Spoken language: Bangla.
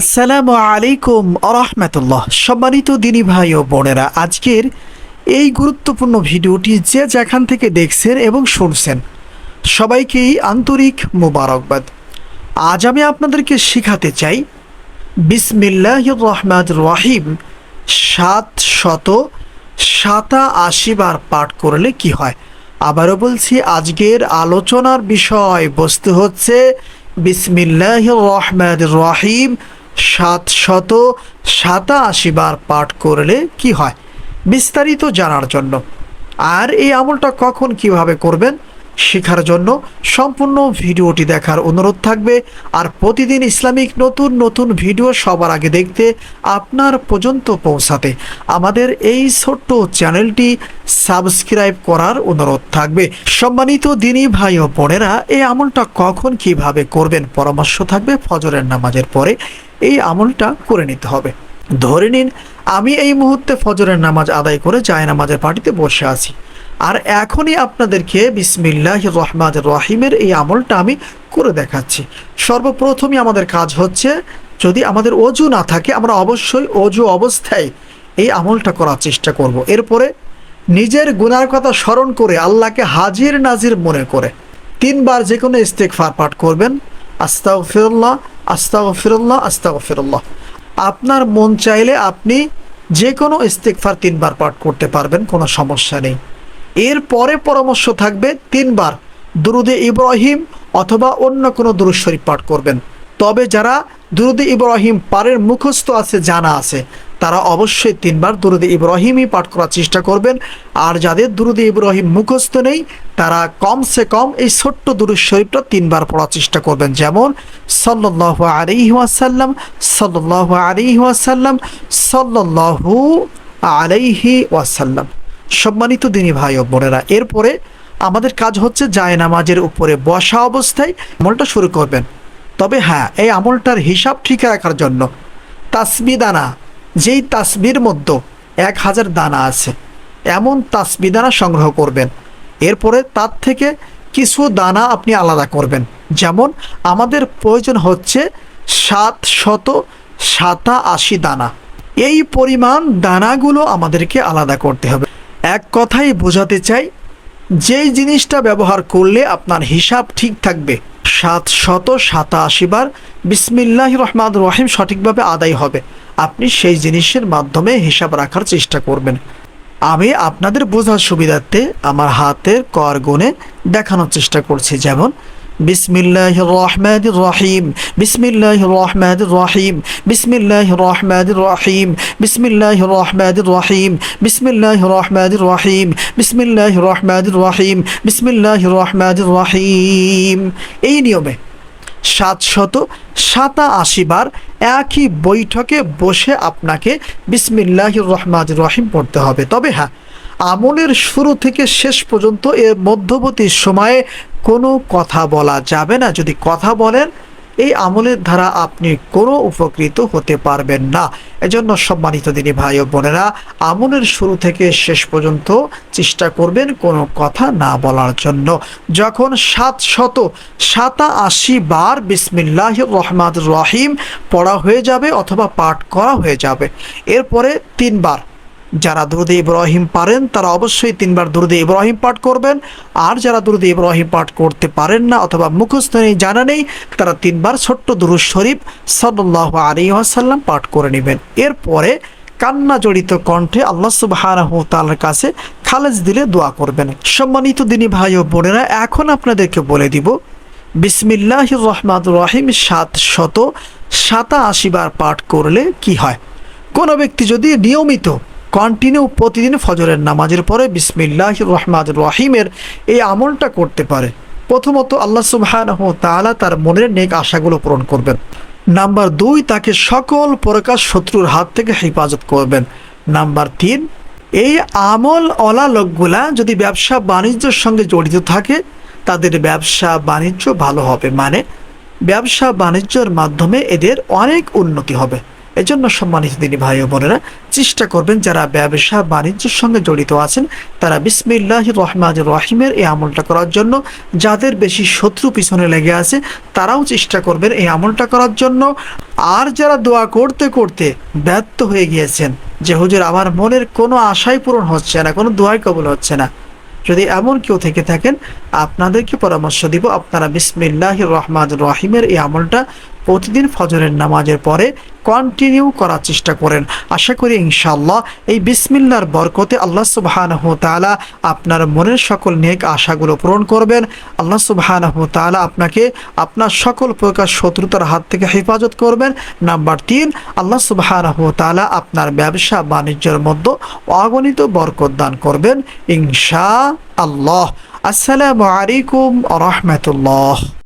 আসসালামু আলাইকুম আরহামতুল্লাহ। সম্মানিত দিনী ভাই ও বোনেরা, আজকের এই গুরুত্বপূর্ণ ভিডিওটি যে যেখান থেকে দেখছেন এবং শুনছেন, সবাইকেই আন্তরিক মোবারকবাদ। আজ আমি আপনাদেরকে শেখাতে চাই বিসমিল্লাহ রহমান রহিম সাত শত সাতা আশি বার পাঠ করলে কি হয়? আবারও বলছি, আজকের আলোচনার বিষয় বস্তু হচ্ছে বিসমিল্লাহ রহমান রহিম সাত শত সাতাশি বার পাঠ করলে কি হয়? বিস্তারিত জানার জন্য। আর এই আমলটা কখন কীভাবে করবেন শেখার জন্য সম্পূর্ণ ভিডিওটি দেখার অনুরোধ থাকবে। আর প্রতিদিন ইসলামিক নতুন নতুন ভিডিও সবার আগে দেখতে আপনার পর্যন্ত পৌঁছাতে আমাদের এই ছোট্ট চ্যানেলটি সাবস্ক্রাইব করার অনুরোধ থাকবে। সম্মানিত দিনী ভাই ও বোনেরা, এই আমলটা কখন কীভাবে করবেন পরামর্শ থাকবে ফজরের নামাজের পরে। এই আমলটা করে নিতে হবে। ধরে নিন, আমি এই মুহূর্তে ফজরের নামাজ আদায় করে জায় নামাজের পার্টিতে বসে আছি। আর এখনই আপনাদেরকে বিসমিল্লাহ রহমান রহিমের এই আমলটা আমি করে দেখাচ্ছি। সর্বপ্রথমই আমাদের কাজ হচ্ছে, যদি আমাদের অজু না থাকে, আমরা অবশ্যই অজু অবস্থায় এই আমলটা করার চেষ্টা করব। এরপরে নিজের গুনার কথা স্মরণ করে আল্লাহকে হাজির নাজির মনে করে তিনবার যে কোনো ইস্তেকফার পাঠ করবেন। আস্তাও ফিরল্লাহ আস্তাগফিরুল্লাহ। আপনার মন চাইলে আপনি যে কোনো ইস্তেকফার তিনবার পাঠ করতে পারবেন, কোনো সমস্যা নেই। এর পরে পরামর্শ থাকবে তিনবার। দুরুদে ইব্রাহিম অথবা অন্য কোনো দুরুদ শরীফ পাঠ করবেন। তবে যারা দুরুদে ইব্রাহিম পারের মুখস্থ আছে, জানা আছে তারা অবশ্যই তিনবার দুরুদে ইব্রাহিমই পাঠ করার চেষ্টা করবেন। আর যাদের দুরুদে ইব্রাহিম মুখস্থ নেই, তারা কমসে কম এই ছোট্ট দুরুদ শরীফটা তিনবার পড়ার চেষ্টা করবেন। যেমন সাল্লাহ আলাইহি ওয়াসাল্লাম সাল্লাহ আলাইহি ওয়াসাল্লাম সাল্লাহু আলাইহি ওয়াসাল্লাম। সম্মানিত দিনী ভাই ও বোনেরা, এরপরে আমাদের কাজ হচ্ছে জায় নামাজের উপরে বসা অবস্থায় আমলটা শুরু করবেন। তবে হ্যাঁ এই আমলটার হিসাব ঠিক রাখার জন্য। তাসবি দানা যেই তাসবির মধ্যে এক হাজার দানা আছে, এমন তাসবি দানা সংগ্রহ করবেন। এরপরে তার থেকে কিছু দানা আপনি আলাদা করবেন। যেমন আমাদের প্রয়োজন হচ্ছে সাত শত সাতা আশি দানা। এই পরিমাণ দানাগুলো আমাদেরকে আলাদা করতে হবে। এক কথাই বোঝাতে চাই, যেই জিনিসটা ব্যবহার করলে আপনার হিসাব ঠিক থাকবে সাত শত সাতাশি বার বিসমিল্লাহ রহমান রহিম সঠিকভাবে আদায় হবে। আপনি সেই জিনিসের মাধ্যমে হিসাব রাখার চেষ্টা করবেন। আমি আপনাদের বোঝার সুবিধার্থে আমার হাতের কর গুণে দেখানোর চেষ্টা করছি। যেমন বিসমিল্লাহ রহমান রহিম। বিসমিল্লাহ রহমান রহিম। বিসমিল্লাহ রহমান রহিম। বিসমিল্লাহ রহমান রহিম। বিসমিল্লাহ রহমান রহিম। বিসমিল্লাহ রহমান রহিম। বিসমিল্লাহ রহমান রহিম। এই নিয়মে সাতশত সাতা আশি বার একই বৈঠকে বসে আপনাকে বিসমিল্লাহ রহমান রহিম পড়তে হবে। তবে হ্যাঁ আমলের শুরু থেকে শেষ পর্যন্ত এর মধ্যবর্তী সময়ে কোনো কথা বলা যাবে না। যদি কথা বলেন, এই আমলের দ্বারা আপনি কোনো উপকৃত হতে পারবেন না। এজন্য সম্মানিত দিনী ভাই ও বোনেরা, আমলের শুরু থেকে শেষ পর্যন্ত চেষ্টা করবেন কোনো কথা না বলার জন্য। যখন সাত শত সাতা আশি বার বিসমিল্লাহ রহমান রহিম পড়া হয়ে যাবে অথবা পাঠ করা হয়ে যাবে, এরপরে তিনবার যারা দুরুদে ইব্রাহিম পারেন, তারা অবশ্যই তিনবার দুরুদে ইব্রাহিম পাঠ করবেন। আর যারা দুরুদে ইব্রাহিম পাঠ করতে পারেন না অথবা মুখস্থ নেই, জানা নেই, তারা তিনবার ছোট্ট দুরুদ শরীফ সাল্লাহ আলী আসাল্লাম পাঠ করে নেবেন। এরপরে কান্না জড়িত কণ্ঠে আল্লাহ সুবাহ তালার কাছে খালেজ দিলে দোয়া করবেন। সম্মানিত দিনী ভাই ও বোনেরা, এখন আপনাদেরকে বলে দিব বিসমিল্লাহ রহমান রহিম, সাত শত সাতা আশি বার পাঠ করলে কি হয়? কোনো ব্যক্তি যদি নিয়মিত কন্টিনিউ প্রতিদিন ফজরের নামাজের পরে বিসমিল্লাহ রহমান রহিমের এই আমলটা করতে পারে। প্রথমত আল্লাহ সুবাহ তালা তার মনের নেক আশাগুলো পূরণ করবেন। নাম্বার দুই, তাকে সকল প্রকাশ শত্রুর হাত থেকে হেফাজত করবেন। নাম্বার তিন, এই আমল অলা লোকগুলা যদি ব্যবসা বাণিজ্যের সঙ্গে জড়িত থাকে, তাদের ব্যবসা বাণিজ্য ভালো হবে। মানে ব্যবসা বাণিজ্যের মাধ্যমে এদের অনেক উন্নতি হবে। এজন্য সম্মানিত দিনী ভাই ও বোনেরা, চেষ্টা করবেন যারা ব্যবসা বাণিজ্যের সঙ্গে জড়িত আছেন, তারা বিসমিল্লাহ রহমান রহিমের এই আমলটা করার জন্য, যাদের বেশি শত্রু পিছনে লেগে আছে, তারাও চেষ্টা করবেন এই আমলটা করার জন্য। আর যারা দোয়া করতে করতে ব্যর্থ হয়ে গিয়েছেন, যে হুজুর আমার মনের কোনো আশাই পূরণ হচ্ছে না, কোনো দোয়াই কবল হচ্ছে না, যদি এমন কেউ থেকে থাকেন, আপনাদেরকে পরামর্শ দিব, আপনারা বিসমিল্লাহ রহমান রহিমের এই আমলটা প্রতিদিন ফজরের নামাজের পরে কন্টিনিউ করার চেষ্টা করেন। আশা করি ইনশাল্লাহ এই বিসমিল্লার বরকতে আল্লাহ সুবাহানহ তালা আপনার মনের সকল নেক আশাগুলো পূরণ করবেন। আল্লাহ সুবাহানহ তালা আপনাকে আপনার সকল প্রকার শত্রুতার হাত থেকে হেফাজত করবেন। নাম্বার তিন, আল্লাহ সুবাহানহ তালা আপনার ব্যবসা বাণিজ্যের মধ্যে অগণিত বরকত দান করবেন ইনশা আল্লাহ আসসালামু আলাইকুম রহমতুল্লাহ।